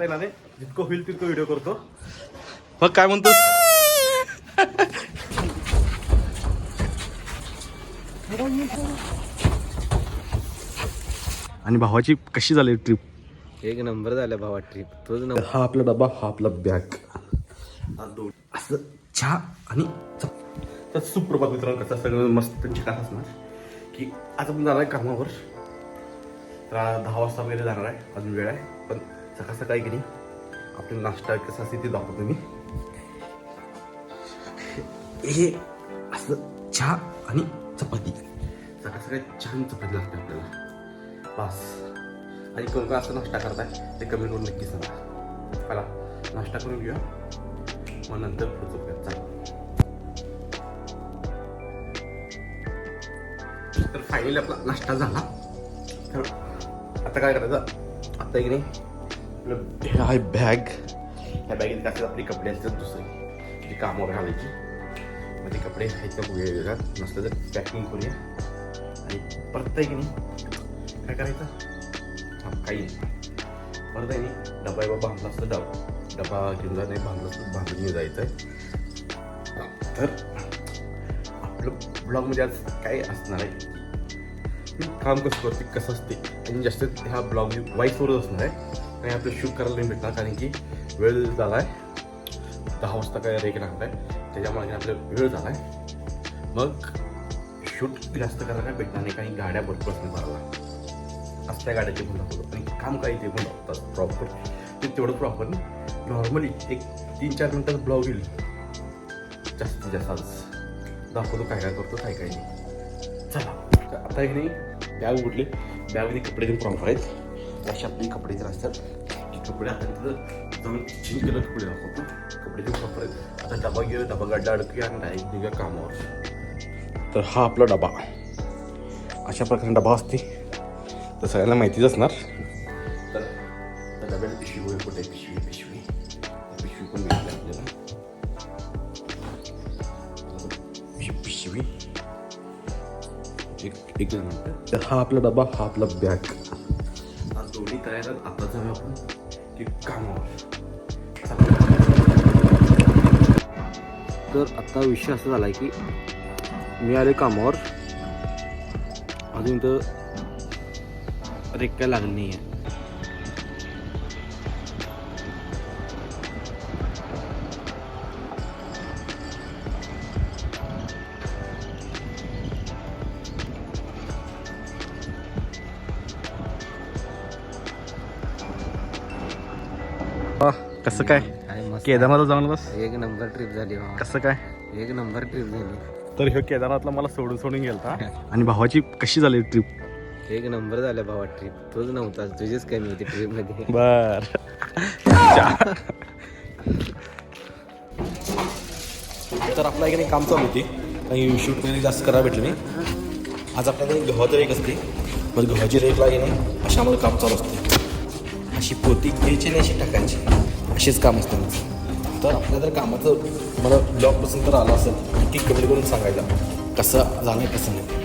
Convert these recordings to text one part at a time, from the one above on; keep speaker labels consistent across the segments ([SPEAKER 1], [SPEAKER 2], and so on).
[SPEAKER 1] करता येणार नाही. जितकं होईल तितकं व्हिडिओ करतो. मग काय म्हणतोस. आणि भावाची कशी झाली ट्रिप
[SPEAKER 2] एक नंबर झाला भावा ट्रिप तोच नंबर.
[SPEAKER 1] हा आपला डबा हा आपला बॅग असं चहा आणि चप. तर सुप्रभात मित्रांनो कसं सगळं मस्त चिकास असणार? की आज आपण जाणार आहे कामावर. तर दहा वाजता वगैरे जाणार आहे अजून वेळ आहे. पण सकाळ सकाळी की नाही आपला नाश्ता कसा असते ते दाखवतो मी. हे असं चहा आणि चपाती. सकाळ सकाळी छान चपाती लागते आपल्याला. बस. आणि कोण कोण असं नाश्ता करताय ते कमेंट करून नक्की सांगा. चला नाश्ता करून घेऊया. मग नंतर पुढचं बघूया. चला. तर फायनली आपला नाश्ता झाला. तर आता काय करायचं? आता एक नाही आपलं हे आहे बॅग ह्या बॅगेत काय आपले कपडे असतात दुसरे। जे कामावर घालायची मग ते कपडे आहेत का बघूया नसलं तर पॅकिंग करूया आणि परत आहे की नाही? काय करायचं हा काही नाही परत आहे नाही। डबा बाबा बांधला असतं डबा डबा घेऊन जा नाही बांधला असतं बांधून घेऊन जायचं आहे तर आपलं ब्लॉगमध्ये आज काय असणार आहे काम कसं करते कसं असते आणि जास्त ह्या ब्लॉग वाईटवरच असणार आहे आणि आपलं शूट करायला नाही भेटणार कारण की वेळ झाला आहे दहा वाजता काय रेक लागणार आहे त्याच्यामुळे की आपला वेळ झाला आहे मग शूट जास्त करायला काय भेटणार नाही काही गाड्या भरपूर असणार मला असल्या गाड्याचे पण दाखवतो आणि काम काय ते पण दाखवतात प्रॉपर ते तेवढं प्रॉपर नॉर्मली एक तीन चार मिनटात ब्लॉग येईल जास्तीत जास्त आज दाखवतो काय काय करतो काय काय नाही। चला आता हे नाही बॅग उघडली बॅगमध्ये कपडे घेऊन प्रॉपर आहेत असे आपले कपडे तर असतात. की कपडे आता तिथं जाऊन चेंज केलं कपडे दाखवतो. कपडे पण प्रॉपर आता डबा घेऊया डबा गाडला अडकूया आणि डायरेक्ट निघा कामावर. तर हा आपला डबा. अशा प्रकारे डबा असते. तर सगळ्यांना माहितीच असणार. तर त्या डब्याला पिशवी वगैरे कुठे पिशवी पिशवी. पिशवी पण भेटली आपल्याला. पिशवी एक एक मिनिट. तर हा आपला डबा हा आपला बॅग दोन्ही तयार आहेत. आता जाऊया आपण. की कामावर.
[SPEAKER 2] तर आता विषय असा झाला की मी आले कामावर. अजून तर रेक्का लागली नाही आहे
[SPEAKER 1] कसं काय? केदारनाथला जाऊन बस.
[SPEAKER 2] एक नंबर ट्रिप झाली
[SPEAKER 1] कसं काय?
[SPEAKER 2] एक नंबर ट्रिप झाली.
[SPEAKER 1] तर ह्यो केदारनाथला मला सोडून सोडून गेलता. आणि भावाची कशी झाली ट्रिप
[SPEAKER 2] एक नंबर झाला भावा ट्रिप तोच नव्हता तुझीच कमी होती ट्रिपमध्ये.
[SPEAKER 1] बर. तर आपला एक काम चालू होती. काही शूट वगैरे जास्त करायला भेटलं नाही. आज आपल्याकडे गव्हाचं रेक असते. मग गव्हाची रेकला येणे अशामध्ये काम चालू असते. अशी पोती घ्यायची आणि अशी टाकायची. अशीच काम असतं. तर आपल्या जर कामाचं मला ब्लॉग पसंत तर आलं असेल. की कमेंट करून सांगायचं कसं झालं कसं नाही.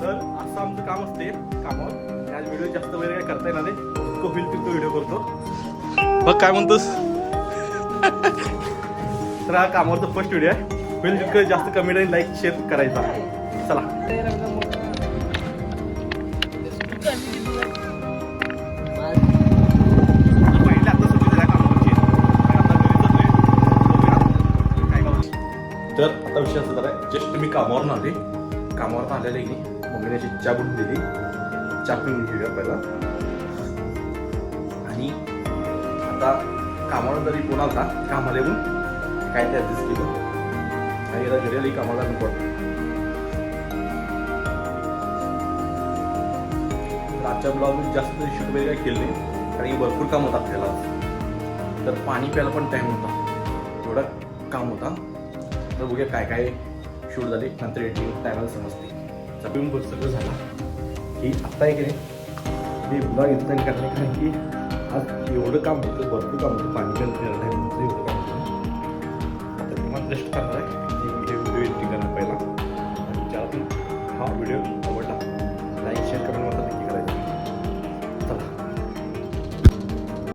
[SPEAKER 1] तर असं आमचं काम असते. कामावर. आज व्हिडिओ जास्त वगैरे काय करता येणार नाही. जितकं होईल तितकं व्हिडिओ करतो. बघ काय म्हणतोस. तर हा कामावरचा फर्स्ट व्हिडिओ आहे. होईल तितकं जास्त कमेंट आणि लाईक शेअर करायचा. चला. तर आता विषय असा झालाय जस्ट मी कामावरून आले कामावर आलेले की मम्मीने अशी चहा बनवून दिली. चहा पिऊन घेऊया पहिला. आणि आता कामावर जरी कोण आला कामाला येऊन काय ते ॲडजस्ट केलं. आणि आता घरी आली कामाला नको वाटतं. तर आजच्या ब्लॉगमध्ये जास्त शूट वगैरे काय केलं नाही कारण की भरपूर काम होतं आपल्याला तर पाणी प्यायला पण टाईम होता. थोडा काम होता. तर बघूया काय काय शूट झाले. नंतर एडिटिंग टायमाला समजते. सगळं बघ सगळं झालं. की आत्ता एक नाही? मी ब्लॉग इन्स्टॉल करणे कारण की आज एवढं काम होतं भरपूर काम होतं. पाणी कमी प्यायला टाईम एवढं काम होतं. आता तुम्हाला रेस्ट करणार आहे.